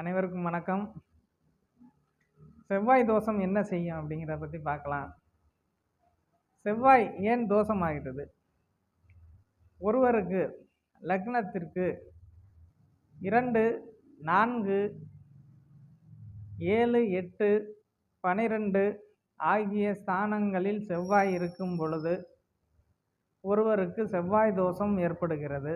அனைவருக்கும் வணக்கம். செவ்வாய் தோஷம் என்ன செய்யும் அப்படிங்கிறத பற்றி பார்க்கலாம். செவ்வாய் ஏன் தோஷமாகிறது ஒருவருக்கு லக்னத்திற்கு இரண்டு நான்கு ஏழு எட்டு பனிரெண்டு ஆகிய ஸ்தானங்களில் செவ்வாய் இருக்கும் பொழுது ஒருவருக்கு செவ்வாய் தோஷம் ஏற்படுகிறது.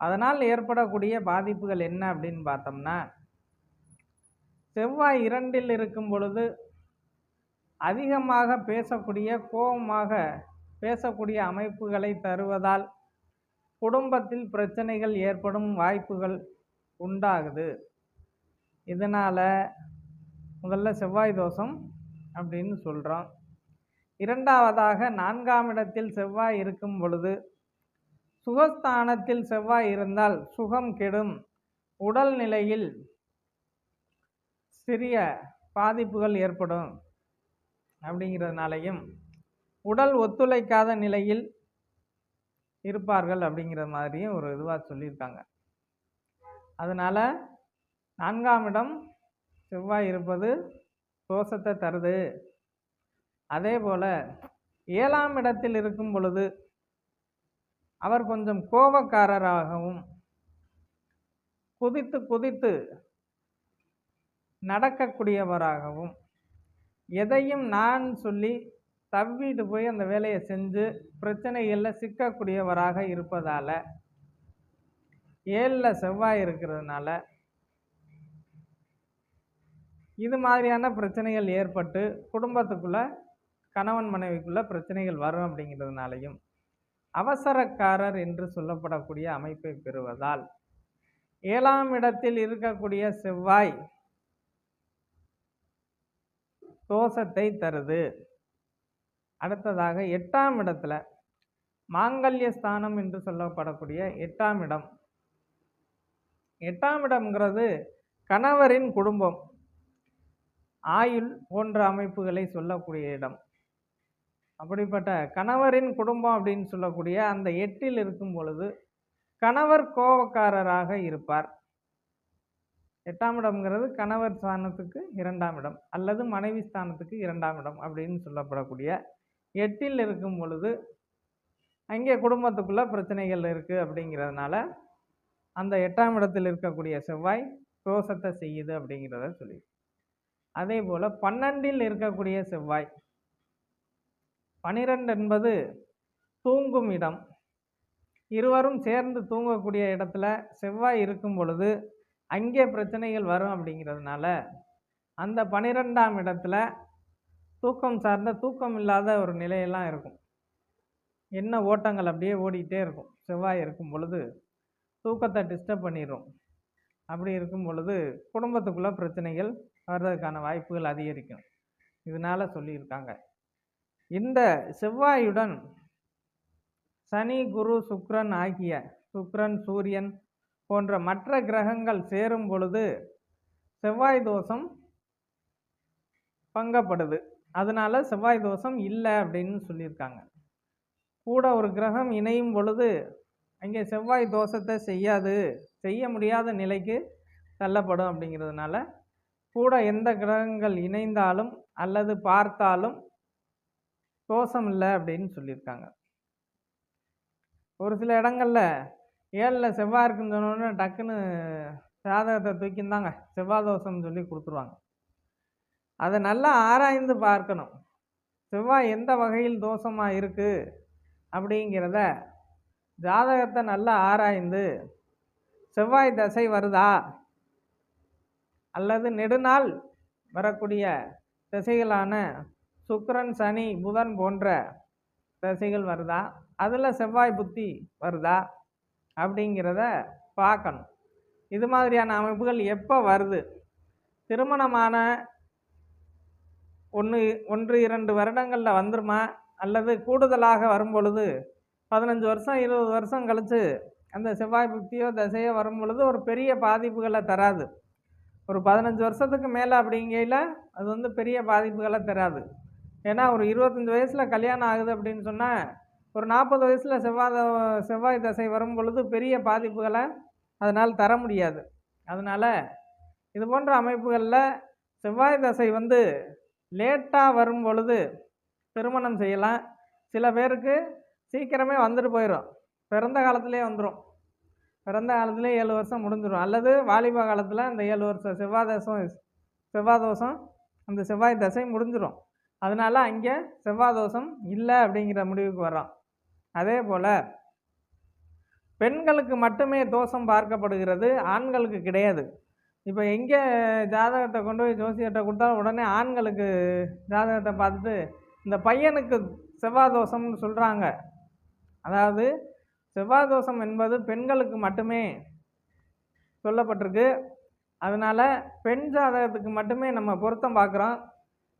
அதனால் ஏற்படக்கூடிய பாதிப்புகள் என்ன அப்படின்னு பார்த்தோம்னா செவ்வாய் இரண்டில் இருக்கும் பொழுது அதிகமாக பேசக்கூடிய கோபமாக பேசக்கூடிய அமைப்புகளை தருவதால் குடும்பத்தில் பிரச்சனைகள் ஏற்படும் வாய்ப்புகள் உண்டாகுது. இதனால் முதல்ல செவ்வாய் தோஷம் அப்படின்னு சொல்கிறோம் இரண்டாவதாக நான்காம் இடத்தில் செவ்வாய் இருக்கும் பொழுது சுகஸ்தானத்தில் செவ்வாய் இருந்தால் சுகம் கெடும். உடல் நிலையில் சிறிய பாதிப்புகள் ஏற்படும் அப்படிங்கிறதுனாலையும் உடல் ஒத்துழைக்காத நிலையில் இருப்பார்கள் அப்படிங்கிற மாதிரியும் ஒரு இதுவாக சொல்லியிருக்காங்க. அதனால் நான்காம் இடம் செவ்வாய் இருப்பது தோஷத்தை தருது. அதே போல் ஏழாம் இடத்தில் இருக்கும் பொழுது அவர் கொஞ்சம் கோபக்காரராகவும் குதித்து குதித்து நடக்கக்கூடியவராகவும் எதையும் நான் சொல்லி தவ்விட்டு போய் அந்த வேலையை செஞ்சு பிரச்சனைகளில் சிக்கக்கூடியவராக இருப்பதால் ஏழில் செவ்வாய் இருக்கிறதுனால இது மாதிரியான பிரச்சனைகள் ஏற்பட்டு குடும்பத்துக்குள்ளே கணவன் மனைவிக்குள்ளே பிரச்சனைகள் வரும் அப்படிங்கிறதுனாலையும் அவசரக்காரர் என்று சொல்லப்படக்கூடிய அமைப்பை பெறுவதால். ஏழாம் இடத்தில் இருக்கக்கூடிய செவ்வாய் தோஷத்தை தருது. அடுத்ததாக எட்டாம் இடத்துல மாங்கல்ய ஸ்தானம் என்று சொல்லப்படக்கூடிய எட்டாம் இடம். எட்டாம் இடம்ங்கிறது கணவரின் குடும்பம். ஆயுள் போன்ற அமைப்புகளை சொல்லக்கூடிய இடம். அப்படிப்பட்ட கணவரின் குடும்பம் அப்படின்னு சொல்லக்கூடிய அந்த எட்டில் இருக்கும் பொழுது கணவர் கோபக்காரராக இருப்பார். எட்டாம் இடம்ங்கிறது கணவர் ஸ்தானத்துக்கு இரண்டாம் இடம் அல்லது மனைவி ஸ்தானத்துக்கு இரண்டாம் இடம் அப்படின்னு சொல்லப்படக்கூடிய எட்டில் இருக்கும் பொழுது அங்கே குடும்பத்துக்குள்ளே பிரச்சனைகள் இருக்குது அப்படிங்கிறதுனால அந்த எட்டாம் இடத்தில் இருக்கக்கூடிய செவ்வாய் தோஷத்தை செய்யுது அப்படிங்கிறத சொல்லி அதே போல் பன்னெண்டில் இருக்கக்கூடிய செவ்வாய் பனிரெண்டு என்பது தூங்கும் இடம். இருவரும் சேர்ந்து தூங்கக்கூடிய இடத்துல செவ்வாய் இருக்கும் பொழுது அங்கே பிரச்சனைகள் வரும் அப்படிங்கிறதுனால அந்த பனிரெண்டாம் இடத்துல தூக்கம் சார்ந்த தூக்கம் இல்லாத ஒரு நிலையெல்லாம் இருக்கும். என்ன ஓட்டங்கள் அப்படியே ஓடிக்கிட்டே இருக்கும். செவ்வாய் இருக்கும் பொழுது தூக்கத்தை டிஸ்டர்ப் பண்ணிடும் அப்படி இருக்கும் பொழுது குடும்பத்துக்குள்ளே பிரச்சனைகள் வர்றதுக்கான வாய்ப்புகள் அதிகரிக்கும். இதனால் சொல்லியிருக்காங்க. இந்த செவ்வாயுடன் சனி குரு சுக்ரன் ஆகிய சுக்ரன் சூரியன் போன்ற மற்ற கிரகங்கள் சேரும் பொழுது செவ்வாய் தோஷம் பங்கப்படுது. அதனால செவ்வாய் தோஷம் இல்லை அப்படின்னு சொல்லியிருக்காங்க. கூட ஒரு கிரகம் இணையும் பொழுது அங்கே செவ்வாய் தோஷத்தை செய்யாது செய்ய முடியாத நிலைக்கு தள்ளப்படும் அப்படிங்கிறதுனால கூட எந்த கிரகங்கள் இணைந்தாலும் அல்லது பார்த்தாலும் தோஷம் இல்லை அப்படின்னு சொல்லியிருக்காங்க. ஒரு சில இடங்களில் ஏழில் செவ்வாய் இருக்குன்னு சொன்னோன்னே டக்குன்னு சாதகத்தை தூக்கிந்தாங்க செவ்வாய் தோஷம்னு சொல்லி கொடுத்துருவாங்க. அதை நல்லா ஆராய்ந்து பார்க்கணும். செவ்வாய் எந்த வகையில் தோஷமாக இருக்குது அப்படிங்கிறத ஜாதகத்தை நல்லா ஆராய்ந்து செவ்வாய் தசை வருதா அல்லது நெடுநாள் வரக்கூடிய திசைகளான சுக்கரன் சனி புதன் போன்ற தசைகள் வருதா? அதில் செவ்வாய் புத்தி வருதா? அப்படிங்கிறத பார்க்கணும். இது மாதிரியான அமைப்புகள் எப்போ வருது? திருமணமான ஒன்று ஒன்று இரண்டு வருடங்களில் வந்துருமா? அல்லது கூடுதலாக வரும் பொழுது பதினஞ்சு வருஷம் இருபது வருஷம் கழித்து அந்த செவ்வாய் புக்தியோ தசையோ வரும் பொழுது ஒரு பெரிய பாதிப்புகளை தராது. ஒரு பதினஞ்சு வருஷத்துக்கு மேலே அப்படிங்கையில் அது வந்து பெரிய பாதிப்புகளை தராது. ஏன்னா ஒரு இருபத்தஞ்சி வயசில் கல்யாணம் ஆகுது அப்படின்னு சொன்னால் ஒரு நாற்பது வயசில் செவ்வாய் செவ்வாய் தசை வரும் பொழுது பெரிய பாதிப்புகளை அதனால் தர முடியாது. அதனால் இது போன்ற அமைப்புகளில் செவ்வாய் தசை வந்து லேட்டாக வரும் பொழுது திருமணம் செய்யலாம். சில பேருக்கு சீக்கிரமே வந்துட்டு போயிடும் பிறந்த காலத்திலே வந்துடும் பிறந்த காலத்திலே ஏழு வருஷம் முடிஞ்சிடும் அல்லது வாலிப காலத்தில் அந்த ஏழு வருஷம் செவ்வாய் தசம் செவ்வாய் தோஷம் அந்த செவ்வாய் தசை முடிஞ்சிடும் அதனால் அங்கே செவ்வாய் தோஷம் இல்லை அப்படிங்கிற முடிவுக்கு வர்றோம் அதே போல் பெண்களுக்கு மட்டுமே தோஷம் பார்க்கப்படுகிறது ஆண்களுக்கு கிடையாது. இப்போ எங்கே ஜாதகத்தை கொண்டு போய் ஜோசியர்கிட்ட கொடுத்தா உடனே ஆண்களுக்கு ஜாதகத்தை பார்த்துட்டு இந்த பையனுக்கு செவ்வாய் தோஷம்னு சொல்கிறாங்க அதாவது செவ்வாய் தோஷம் என்பது பெண்களுக்கு மட்டுமே சொல்லப்பட்டிருக்கு. அதனால் பெண் ஜாதகத்துக்கு மட்டுமே நம்ம பொருத்தம் பார்க்குறோம்.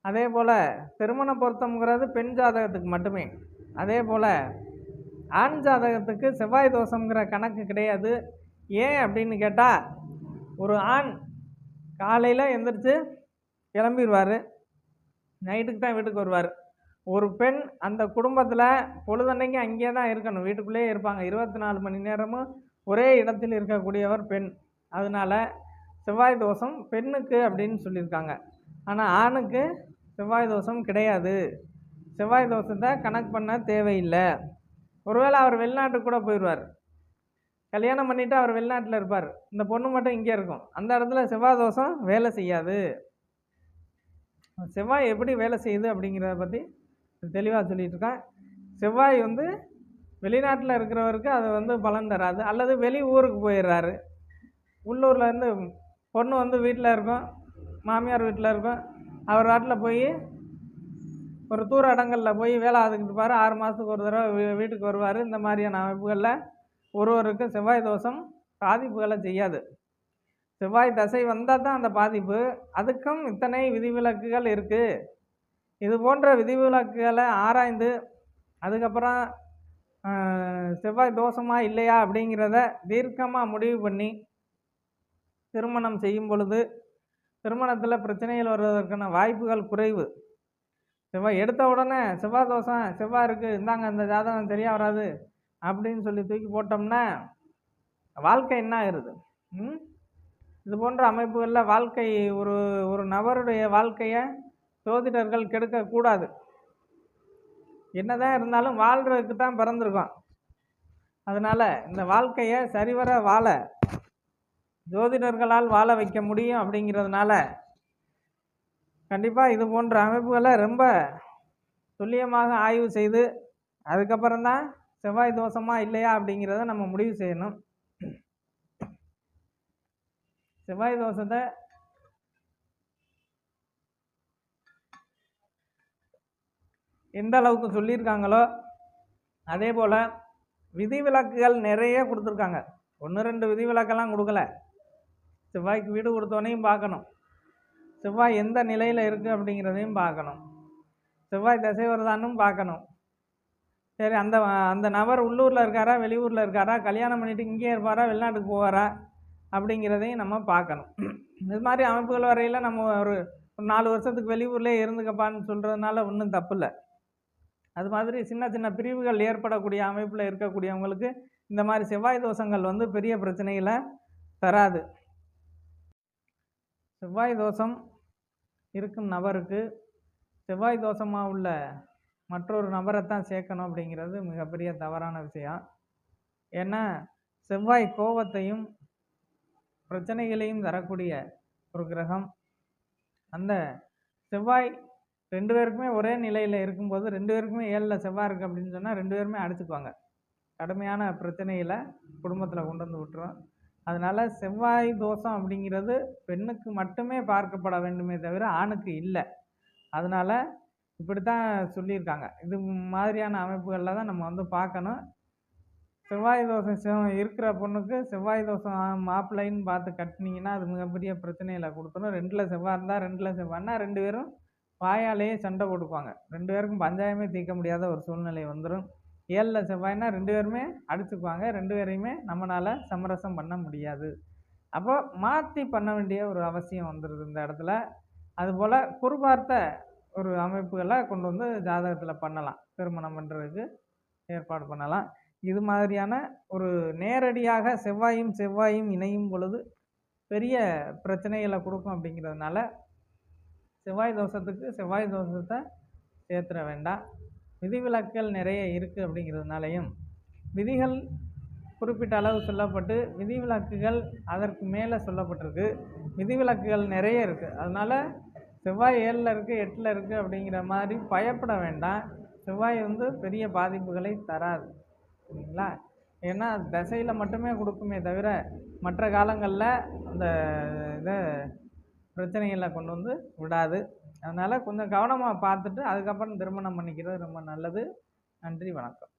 அதே போல் திருமண பொருத்தம்ங்கிறது பெண் ஜாதகத்துக்கு மட்டுமே. அதே போல் ஆண் ஜாதகத்துக்கு செவ்வாய் தோஷங்கிற கணக்கு கிடையாது. ஏன் அப்படின்னு கேட்டால் ஒரு ஆண் காலையில் எந்திரிச்சு கிளம்பிடுவார் நைட்டுக்கு தான் வீட்டுக்கு வருவார். ஒரு பெண் அந்த குடும்பத்தில் பொழுதன்னைக்கு அங்கேயே தான் இருக்கணும். வீட்டுக்குள்ளேயே இருப்பாங்க. இருபத்தி நாலு மணி நேரமும் ஒரே இடத்தில் இருக்கக்கூடியவர் பெண். அதனால செவ்வாய் தோஷம் பெண்ணுக்கு அப்படின்னு சொல்லியிருக்காங்க. ஆனால் ஆணுக்கு செவ்வாய் தோஷம் கிடையாது. செவ்வாய் தோஷத்தை கணக்கு பண்ண தேவையில்லை. ஒருவேளை அவர் வெளிநாட்டுக்கு கூட போயிடுவார். கல்யாணம் பண்ணிவிட்டு அவர் வெளிநாட்டில் இருப்பார். இந்த பொண்ணு மட்டும் இங்கே இருக்கும். அந்த இடத்துல செவ்வாய் தோஷம் வேலை செய்யாது. செவ்வாய் எப்படி வேலை செய்யுது அப்படிங்கிறத பற்றி தெளிவாக சொல்லிட்டு செவ்வாய் வந்து வெளிநாட்டில் இருக்கிறவருக்கு அது வந்து பலன் தராது. அல்லது வெளி ஊருக்கு போயிடுறாரு. உள்ளூரில் இருந்து பொண்ணு வந்து வீட்டில் இருக்கும். மாமியார் வீட்டில் இருக்கும். அவர் நாட்டில் போய் ஒரு தூர இடங்களில் போய் வேலை ஆதுக்கிட்டு ஆறு மாதத்துக்கு ஒரு தடவை வீட்டுக்கு வருவார். இந்த மாதிரியான அமைப்புகளில் ஒருவருக்கு செவ்வாய் தோஷம் பாதிப்புகளை செய்யாது. செவ்வாய் தசை வந்தால் தான் அந்த பாதிப்பு. அதுக்கும் இத்தனை விதிவிலக்குகள் இருக்குது இது போன்ற விதிவிலக்குகளை ஆராய்ந்து அதுக்கப்புறம் செவ்வாய் தோஷமா இல்லையா அப்படிங்கிறத தீர்க்கமாக முடிவு பண்ணி திருமணம் செய்யும் பொழுது திருமணத்தில் பிரச்சனைகள் வருவதற்கான வாய்ப்புகள் குறைவு. செவ்வாய் எடுத்த உடனே செவ்வாய் தோஷம் செவ்வாய் இருக்குது இந்தாங்க அந்த ஜாதகம் சரியாக வராது. அப்படின்னு சொல்லி தூக்கி போட்டோம்னா வாழ்க்கை என்ன ஆயிடுது இது போன்ற அமைப்புகளில் வாழ்க்கை ஒரு ஒரு நபருடைய வாழ்க்கையை ஜோதிடர்கள் கெடுக்கக்கூடாது. என்னதான் இருந்தாலும் வாழ்கிறதுக்கு தான் பிறந்திருக்கோம். அதனால் இந்த வாழ்க்கையை சரிவர வாழ ஜோதிடர்களால் வாழ வைக்க முடியும் அப்படிங்கிறதுனால கண்டிப்பாக இது போன்ற அமைப்புகளை ரொம்ப துல்லியமாக ஆய்வு செய்து அதுக்கப்புறம் தான் செவ்வாய் தோஷமா இல்லையா அப்படிங்கிறத நம்ம முடிவு செய்யணும். செவ்வாய் தோஷத்தை எந்த அளவுக்கு சொல்லியிருக்காங்களோ அதே போல் விதிவிலக்குகள் நிறைய கொடுத்துருக்காங்க. ஒன்று ரெண்டு விதிவிலக்கெல்லாம் கொடுக்கல. செவ்வாய்க்கு வீடு கொடுத்தோனையும் பார்க்கணும். செவ்வாய் எந்த நிலையில் இருக்குது அப்படிங்கிறதையும் பார்க்கணும். செவ்வாய் திசை வருதானும் பார்க்கணும். சரி அந்த அந்த நபர் உள்ளூரில் இருக்காரா வெளியூரில் இருக்காரா கல்யாணம் பண்ணிட்டு இங்கேயே இருப்பாரா வெளிநாட்டுக்கு போவாரா அப்படிங்கிறதையும் நம்ம பார்க்கணும். இது மாதிரி அமைப்புகள் வரையில் நம்ம ஒரு ஒரு நாலு வருஷத்துக்கு வெளியூர்லேயே இருந்துக்கப்பான்னு சொல்கிறதுனால ஒன்றும் தப்பு இல்லை அது மாதிரி சின்ன சின்ன பிரிவுகள் ஏற்படக்கூடிய அமைப்பில் இருக்கக்கூடியவங்களுக்கு இந்த மாதிரி செவ்வாய் தோஷங்கள் வந்து பெரிய பிரச்சனைகளை தராது. செவ்வாய் தோஷம் இருக்கும் நபருக்கு செவ்வாய் தோஷமாக உள்ள மற்றொரு நபரைத்தான் சேர்க்கணும் அப்படிங்கிறது மிகப்பெரிய தவறான விஷயம். ஏன்னா செவ்வாய் கோபத்தையும் பிரச்சனைகளையும் தரக்கூடிய ஒரு கிரகம். அந்த செவ்வாய் ரெண்டு பேருக்குமே ஒரே நிலையில் இருக்கும்போது ரெண்டு பேருக்குமே ஏழில் செவ்வாய் இருக்குது அப்படின்னு சொன்னால் ரெண்டு பேருமே அடிச்சுக்குவாங்க. கடுமையான பிரச்சனைகளை குடும்பத்தில் கொண்டு வந்து விட்டுரும். அதனால் செவ்வாய் தோஷம் அப்படிங்கிறது பெண்ணுக்கு மட்டுமே பார்க்கப்பட வேண்டுமே தவிர ஆணுக்கு இல்லை. அதனால் இப்படி தான் சொல்லியிருக்காங்க. இது மாதிரியான அமைப்புகளில் தான் நம்ம வந்து பார்க்கணும். செவ்வாய் தோஷம் செவ் இருக்கிற பொண்ணுக்கு செவ்வாய் தோஷம் மாப்பிள்ளைன்னு பார்த்து கட்டினீங்கன்னா அது மிகப்பெரிய பிரச்சனையில் கொடுத்துரும். ரெண்டில் செவ்வாய் இருந்தால் ரெண்டில் செவ்வாய்னா ரெண்டு பேரும் வாயாலேயே சண்டை கொடுப்பாங்க ரெண்டு பேருக்கும் பஞ்சாயமே தீர்க்க முடியாத ஒரு சூழ்நிலை வந்துடும் ஏழில் செவ்வாய்னா ரெண்டு பேருமே அடிச்சுக்குவாங்க. ரெண்டு பேரையுமே நம்மளால் சமரசம் பண்ண முடியாது. அப்போ மாற்றி பண்ண வேண்டிய ஒரு அவசியம் வந்துடுது இந்த இடத்துல. அதுபோல் குறிபார்த்த ஒரு அமைப்புகளை கொண்டு வந்து ஜாதகத்தில் பண்ணலாம். திருமணம் பண்ணுறதுக்கு ஏற்பாடு பண்ணலாம். இது மாதிரியான ஒரு நேரடியாக செவ்வாயும் செவ்வாயும் இணையும் பொழுது பெரிய பிரச்சனைகளை கொடுக்கும் அப்படிங்கிறதுனால செவ்வாய் தோஷத்துக்கு செவ்வாய் தோஷத்தை சேர்த்துட வேண்டாம். விதிவிலக்குகள் நிறைய இருக்குது அப்படிங்கிறதுனாலையும் விதிகள் குறிப்பிட்ட அளவு சொல்லப்பட்டு விதிவிலக்குகள் அதற்கு மேலே சொல்லப்பட்டிருக்கு. விதிவிலக்குகள் நிறைய இருக்குது அதனால் செவ்வாய் ஏழில் இருக்குது எட்டில் இருக்குது அப்படிங்கிற மாதிரி பயப்பட வேண்டாம். செவ்வாய் வந்து பெரிய பாதிப்புகளை தராது. சரிங்களா? ஏன்னா தசையில் மட்டுமே கொடுக்குமே தவிர மற்ற காலங்களில் அந்த இதை பிரச்சனைகளை கொண்டு வந்து விடாது. அதனால் கொஞ்சம் கவனமாக பார்த்துட்டு அதுக்கப்புறம் திருமணம் பண்ணிக்கிறது ரொம்ப நல்லது. நன்றி வணக்கம்.